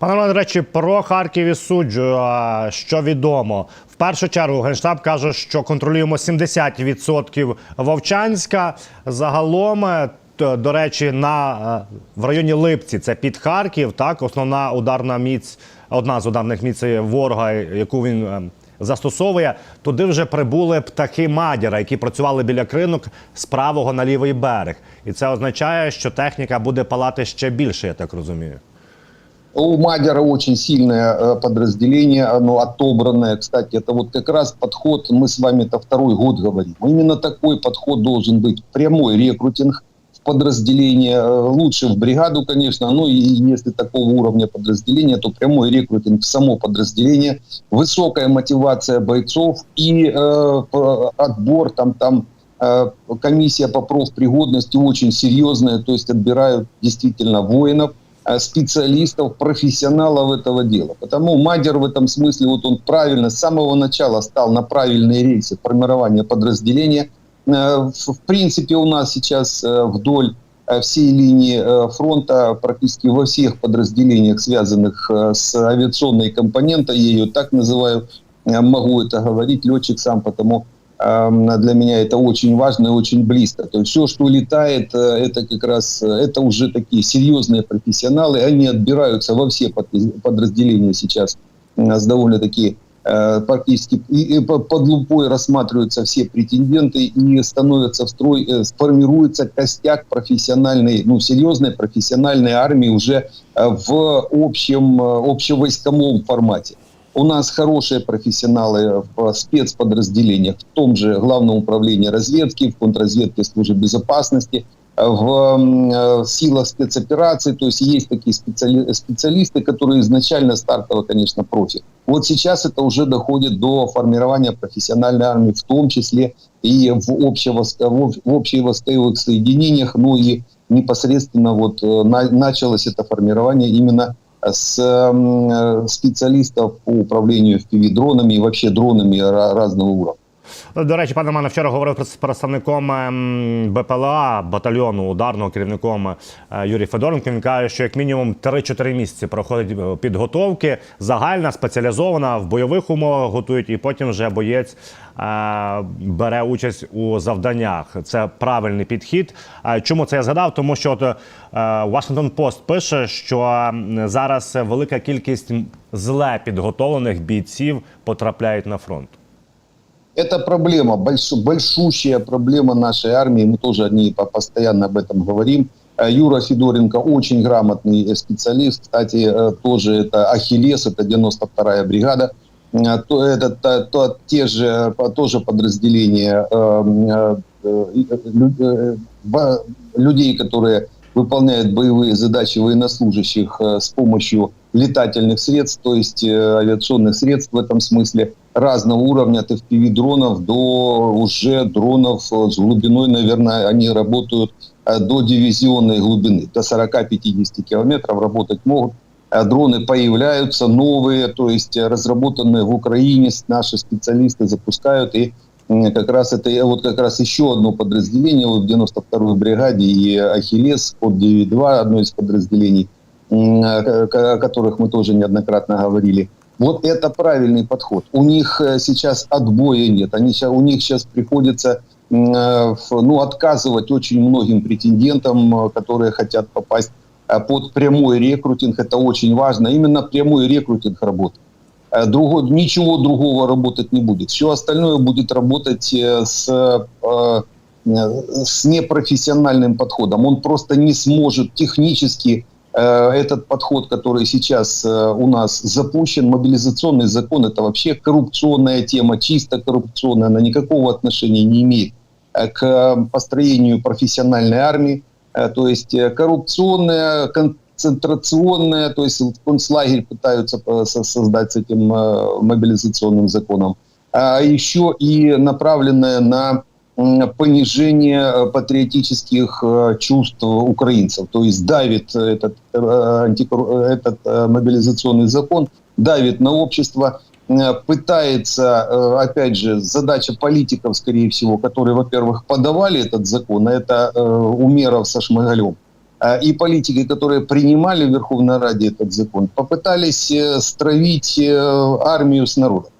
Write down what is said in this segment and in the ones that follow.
Пане Романе, до речі, про Харків і суджу, що відомо. В першу чергу Генштаб каже, що контролюємо 70% Вовчанська. Загалом, е, до речі, на е, в районі Липці, це під Харків. Так, основна ударна міць, одна з ударних міць ворога, яку він е, застосовує. Туди вже прибули птахи Мадяра, які працювали біля кринок з правого на лівий берег. І це означає, що техніка буде палати ще більше, я так розумію. У Мадера очень сильное э, подразделение, оно отобранное. Кстати, это вот как раз подход, мы с вами это второй год говорим. Именно такой подход должен быть. Прямой рекрутинг в подразделение, э, лучше в бригаду, конечно, ну и если такого уровня подразделения, то прямой рекрутинг в само подразделение, высокая мотивация бойцов и э, отбор там, там э, комиссия по профпригодности очень серьезная, то есть отбирают действительно воинов, специалистов, профессионалов этого дела. Потому Мадер в этом смысле, вот он правильно с самого начала стал на правильные рельсы формирования подразделения. Э, В принципе, у нас сейчас э, вдоль э, всей линии э, фронта практически во всех подразделениях, связанных э, с авиационной компонентой, я ее так называю, э, могу это говорить, летчик сам, потому для меня это очень важно и очень близко. То есть все, что летает, э, это как раз, э, это уже такие серьезные профессионалы, они отбираются во все под- подразделения сейчас с довольно-таки э, практически под лупой рассматриваются все претенденты и становятся в строй, сформируется костяк профессиональной, ну, серьезной профессиональной армии уже в общем, общевойсковом формате. У нас хорошие профессионалы в спецподразделениях, в том же Главном управлении разведки, в контрразведке службы безопасности, в э, силах спецопераций, то есть есть такие специали- специалисты, которые изначально стартово, конечно, профи. Вот сейчас это уже доходит до формирования профессиональной армии, в том числе и в, в об- в общевойсковых соединениях, ну и непосредственно вот э, на- началось это формирование именно с э, специалистов по управлению FPV-дронами и вообще дронами ра- разного уровня. До речі, пане Романе, вчора говорив з представником ем, БПЛА батальйону ударного керівником е, Юрій Федоренко. Він каже, що як мінімум 3-4 місяці проходить е, підготовки, загальна, спеціалізована в бойових умовах готують, і потім вже боєць е, бере участь у завданнях. Це правильний підхід. Чому це я згадав? Тому що от, Washington Post пише, що зараз велика кількість зле підготовлених бійців потрапляють на фронт. Это проблема, больш- большущая проблема нашей армии. Мы тоже о ней по- постоянно об этом говорим. Э, Юра Федоренко очень грамотный э, специалист. Кстати, э, тоже это Ахиллес, это 92-я бригада. То- Это та- то- те же, тоже подразделения людей, которые выполняют боевые задачи военнослужащих с помощью летательных средств, то есть авиационных средств в этом смысле разного уровня, от FPV-дронов до уже дронов с глубиной, наверное, они работают э, до дивизионной глубины, до 40-50 километров работать могут. Э, Дроны появляются новые, то есть э, разработанные в Украине, наши специалисты запускают и как раз это вот как раз еще одно подразделение в 92-й бригаде и Ахиллес, код 9.2, одно из подразделений, о которых мы тоже неоднократно говорили. Вот это правильный подход. У них э, сейчас отбоя нет. Они, у них сейчас приходится э, ну, отказывать очень многим претендентам, э, которые хотят попасть под прямой рекрутинг. Это очень важно. Именно прямой рекрутинг работает. Другого, ничего другого работать не будет. Все остальное будет работать с, с непрофессиональным подходом. Он просто не сможет технически этот подход, который сейчас э, у нас запущен, мобилизационный закон, это вообще коррупционная тема, чисто коррупционная, она никакого отношения не имеет э, к построению профессиональной армии. Э, То есть э, коррупционная, концентрационная, то есть концлагерь пытаются э, со- создать с этим э, мобилизационным законом, а еще и направленная на понижение э, патриотических э, чувств украинцев. То есть давит этот, э, этот мобилизационный закон, давит на общество, пытается, опять же, задача политиков, скорее всего, которые, во-первых, подавали этот закон, а это Умеров со Шмыгалем, э, и политики, которые принимали в Верховной Раде этот закон, попытались стравить армию с народом.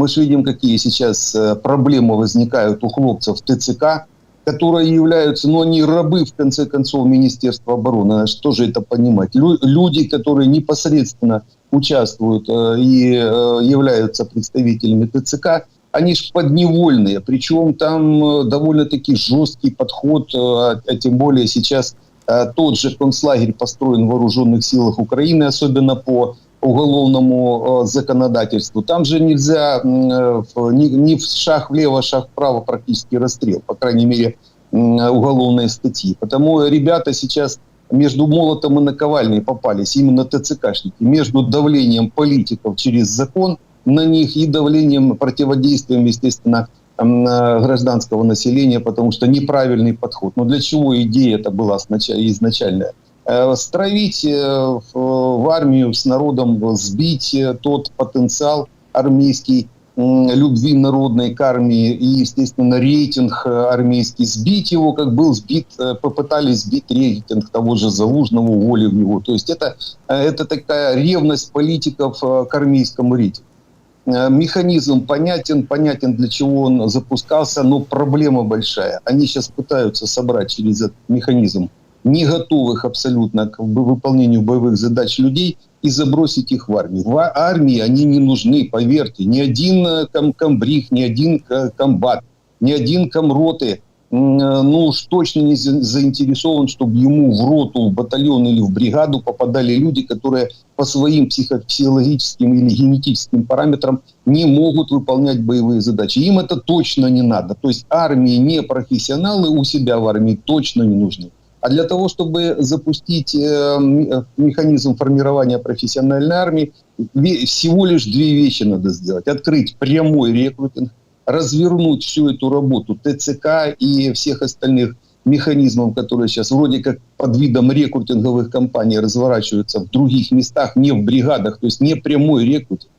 Мы же видим, какие сейчас э, проблемы возникают у хлопцев ТЦК, которые являются, ну, они рабы, в конце концов, Министерства обороны. Надо же тоже это понимать. Лю- люди, которые непосредственно участвуют э, и э, являются представителями ТЦК, они же подневольные. Причем там э, довольно-таки жесткий подход, э, а а тем более сейчас э, тот же концлагерь построен в вооруженных силах Украины, особенно по уголовному э, законодательству. Там же нельзя э, ни, ни в шаг влево, шаг вправо практически расстрел, по крайней мере, м, уголовной статьи. Потому ребята сейчас между молотом и наковальней попались, именно ТЦКшники, между давлением политиков через закон на них и давлением, противодействием, естественно, э, гражданского населения, потому что неправильный подход. Но для чего идея это была изначальная? Стравить в, армию с народом, сбить э, тот потенциал армейский, любви народной к армии и, естественно, рейтинг э, армейский, сбить его, как был сбит, э, попытались сбить рейтинг того же Залужного, уволив его. То есть это, это такая ревность политиков к армейскому рейтингу. Механизм понятен, понятен, для чего он запускался, но проблема большая. Они сейчас пытаются собрать через этот механизм не готовых абсолютно к вы- выполнению боевых задач людей и забросить их в армию. В а- армии они не нужны, поверьте. Ни один э, ком комбриг, ни один к- комбат, ни один комроты э, ну уж точно не за- заинтересован, чтобы ему в роту, в батальон или в бригаду попадали люди, которые по своим психофизиологическим или генетическим параметрам не могут выполнять боевые задачи. Им это точно не надо. То есть армии не профессионалы у себя в армии точно не нужны. А для того, чтобы запустить э, э, механизм формирования профессиональной армии, всего лишь две вещи надо сделать. Открыть прямой рекрутинг, развернуть всю эту работу ТЦК и всех остальных механизмов, которые сейчас вроде как под видом рекрутинговых компаний разворачиваются в других местах, не в бригадах, то есть не прямой рекрутинг,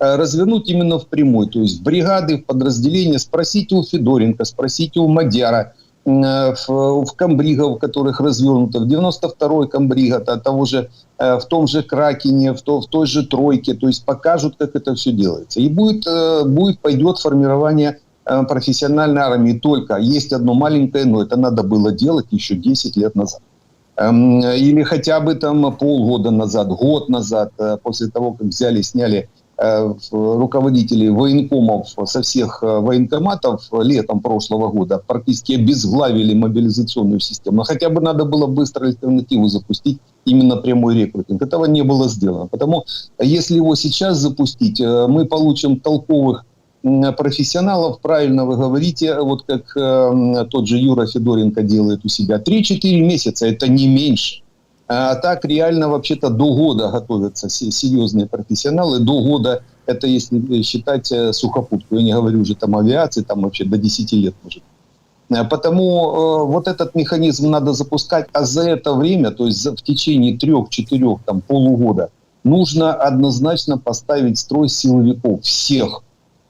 а развернуть именно в прямой, то есть в бригады, в подразделения, спросите у Федоренко, спросите у Мадяра, в, в комбригов, которых развернуто, в 92-й комбрига, то- того же, э, в том же Кракене, в, то- в той же Тройке, то есть покажут, как это все делается. И будет, э, будет пойдет формирование э, профессиональной армии. Только есть одно маленькое, но это надо было делать еще 10 лет назад. Эм, Или хотя бы там полгода назад, год назад, э, после того, как взяли, сняли э, в- руководителей военкомов со всех э, военкоматов летом прошлого года, практически обезглавили мобилизационную систему. Хотя бы надо было быстро альтернативу запустить, именно прямой рекрутинг. Этого не было сделано. Потому если его сейчас запустить, э, мы получим толковых профессионалов, правильно вы говорите, вот как э, тот же Юра Федоренко делает у себя. 3-4 месяца, это не меньше. А так реально вообще-то до года готовятся се- серьезные профессионалы. До года, это если считать э, сухопутку, я не говорю уже там авиации, там вообще до 10 лет может. Э, Потому э, вот этот механизм надо запускать, а за это время, то есть в течение трех-четырех там полугода, нужно однозначно поставить строй силовиков всех.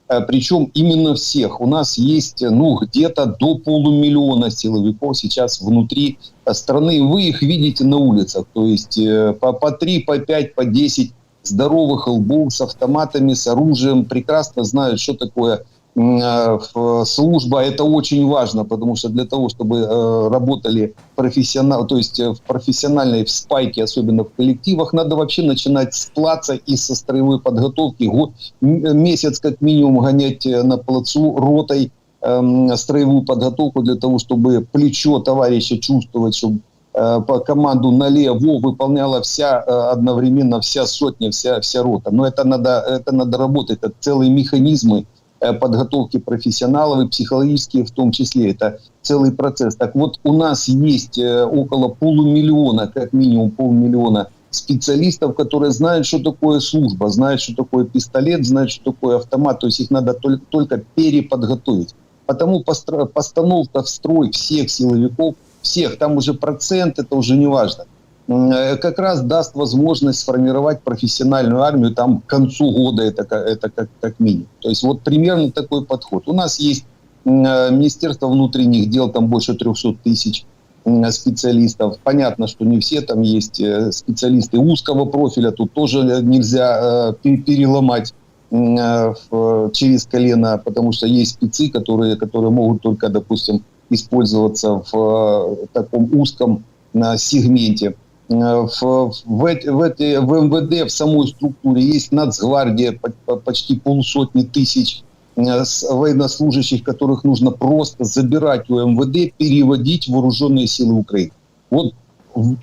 Э, Причем именно всех. У нас есть ну, где-то до полумиллиона силовиков сейчас внутри э, страны. Вы их видите на улицах. То есть э, по, по 3, по 5, по 10 здоровых лбов с автоматами, с оружием. Прекрасно знают, что такое служба. Это очень важно, потому что для того, чтобы э, работали профессионал, то есть э, в профессиональной в спайке, особенно в коллективах, надо вообще начинать с плаца и со строевой подготовки. Год, месяц как минимум гонять э, на плацу ротой эм, строевую подготовку для того, чтобы плечо товарища чувствовать, чтобы э, по команду налево выполняла вся э, одновременно вся сотня, вся, вся рота. Но это надо, это надо работать, это целые механизмы э, подготовки профессионалов и психологические в том числе. Это целый процесс. Так вот, у нас есть э, около полумиллиона, как минимум полмиллиона специалистов, которые знают, что такое служба, знают, что такое пистолет, знают, что такое автомат. То есть их надо только, переподготовить. Потому постановка в строй всех силовиков, всех, там уже процент, это уже не важно, э, как раз даст возможность сформировать профессиональную армию там к концу года, это, это как, как минимум. То есть вот примерно такой подход. У нас есть э, Министерство внутренних дел, там больше 300 тысяч специалистов. Понятно, что не все, там есть э, специалисты узкого профиля, тут тоже нельзя э, пе- переломать э, через колено, потому что есть спецы, которые, которые могут только, допустим, использоваться в э, таком узком э, сегменте. Э, В, в, в, этой- в МВД, в самой структуре есть Нацгвардия, по- по- почти полсотни тысяч э, военнослужащих, которых нужно просто забирать у МВД, переводить в вооруженные силы Украины. Вот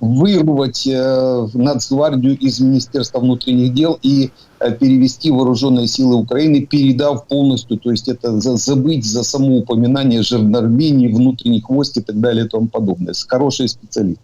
вырвать э, Нацгвардию из Министерства внутренних дел и э, перевести вооруженные силы Украины, передав полностью, то есть это за- забыть за само упоминание жандармерии, внутренних войск и так далее и тому подобное. С- Хорошие специалисты.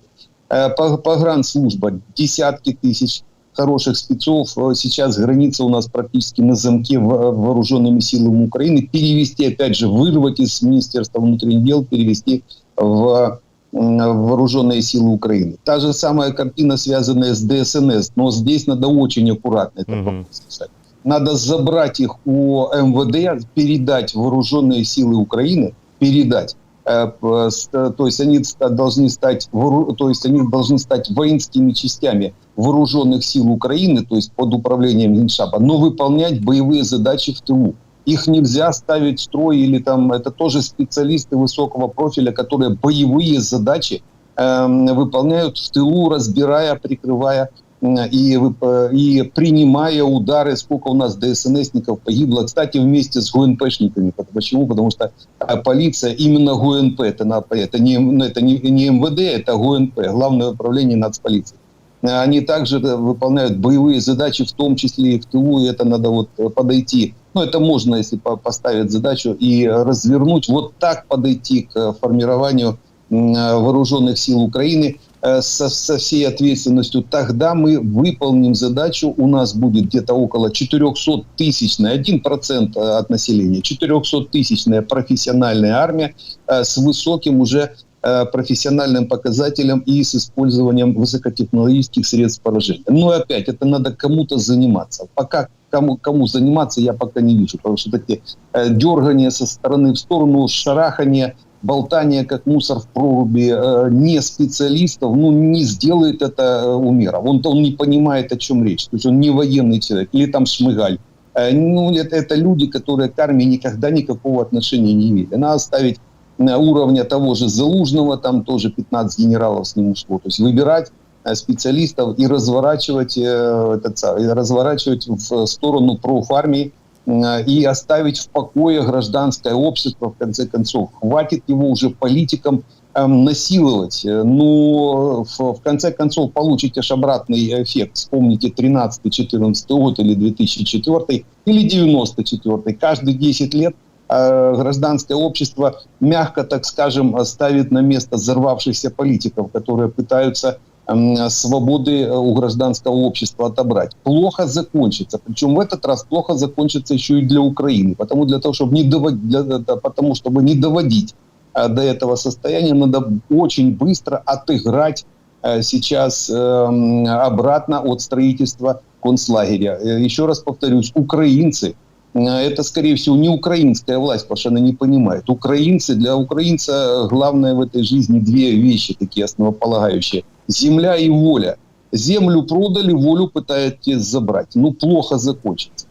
Э, по- Погранслужба, десятки тысяч хороших спецов. Э, Сейчас граница у нас практически на замке вооруженными силами Украины. Перевести, опять же, вырвать из Министерства внутренних дел, перевести в вооруженные силы Украины. Та же самая картина, связанная с ДСНС, но здесь надо очень аккуратно это Мгм. прописать. Надо забрать их у МВД, передать вооруженные силы Украины, передать. Э, э, То есть они должны стать, то есть они должны стать воинскими частями вооруженных сил Украины, то есть под управлением Генштаба, но выполнять боевые задачи в тылу. Их нельзя ставить в строй или там это тоже специалисты высокого профиля, которые боевые задачи эм, выполняют в тылу, разбирая, прикрывая и, вып- и принимая удары. Сколько у нас ДСНСников погибло, кстати, вместе с ГУНПшниками. Почему? Потому что э, полиция именно ГУНП, это, это, не, ну, это не, не МВД, это ГУНП, Главное управление нацполиции. Э, Они также э, выполняют боевые задачи, в том числе и в тылу, и это надо вот э, подойти. Ну, это можно, если по- поставить задачу и развернуть, вот так подойти к э, формированию э, вооруженных сил Украины э, со, со всей ответственностью. Тогда мы выполним задачу. У нас будет где-то около 400 тысячная, 1% от населения, 400 тысячная профессиональная армия э, с высоким уже э, профессиональным показателем и с использованием высокотехнологических средств поражения. Но опять, это надо кому-то заниматься. Пока кому, кому заниматься, я пока не вижу. Потому что э, дергания со стороны в сторону, шарахание, болтание, как мусор в проруби, э, не специалистов, ну, не сделает это э, Умеров. Он, он не понимает, о чем речь. То есть он не военный человек. Или там Шмыгаль. Э, ну, это, это люди, которые к армии никогда никакого отношения не имели. Надо ставить на уровня того же Залужного, там тоже 15 генералов с ним ушло. То есть выбирать специалистов и разворачивать, этот, разворачивать в сторону профармии и оставить в покое гражданское общество, в конце концов. Хватит его уже политикам эм, насиловать. Э, Но в, в конце концов получите аж обратный эффект. Вспомните 13-14 год или 2004 или 94 Каждые 10 лет э, гражданское общество мягко, так скажем, ставит на место взорвавшихся политиков, которые пытаются свободы э, у гражданского общества отобрать. Плохо закончится. Причем в этот раз плохо закончится еще и для Украины. Потому, для того, чтобы не доводить, для, это- потому чтобы не доводить э, до этого состояния, надо очень быстро отыграть э, сейчас эм, обратно от строительства концлагеря. Э, Еще раз повторюсь, украинцы э, это, скорее всего, не украинская власть, потому что она не понимает. Украинцы, для украинца главное в этой жизни две вещи такие основополагающие. Земля и воля. Землю продали, волю пытаетесь забрать. Ну, плохо закончится.